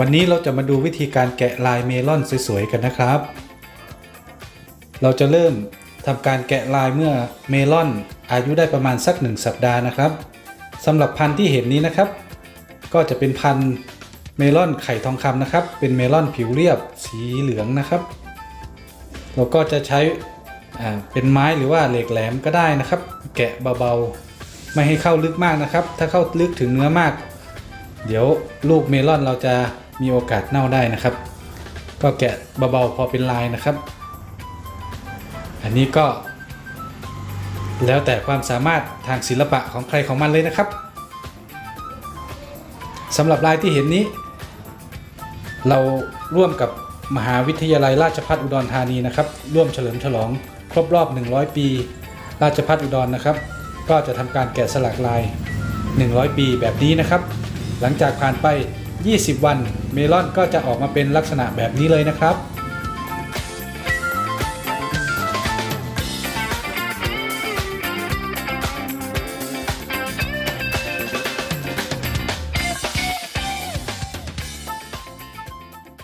วันนี้เราจะมาดูวิธีการแกะลายเมลอนสวยๆกันนะครับ เราจะเริ่มทำการแกะลายเมื่อเมลอนอายุได้ประมาณสัก 1 สัปดาห์นะครับสำหรับพันธุ์ที่เห็นนี้นะครับ ก็จะเป็นพันธุ์เมลอนไข่ทองคำนะครับ เป็นเมลอนผิวเรียบสีเหลืองนะครับ เราก็จะใช้เป็นไม้หรือว่าเหล็กแหลมก็ได้นะครับ แกะเบาๆ ไม่ให้เข้าลึกมากนะครับ ถ้าเข้าลึกถึงเนื้อมาก เดี๋ยวลูกเมลอนเราจะ มีโอกาสเน่าได้นะครับ ก็แกะเบาๆพอเป็นลายนะครับ อันนี้ก็ แล้วแต่ความสามารถทางศิลปะของใครของมันเลยนะครับสำหรับลายที่เห็นนี้ เราร่วมกับมหาวิทยาลัยราชภัฏอุดรธานีนะครับ ร่วมเฉลิมฉลองครบรอบ 100 ปี ราชภัฏอุดรนะครับ ก็จะทำการแกะสลักลาย 100 ปีแบบนี้นะครับ หลังจากผ่านไป 20 วัน เมลอนก็จะออกมาเป็นลักษณะแบบนี้เลยนะครับ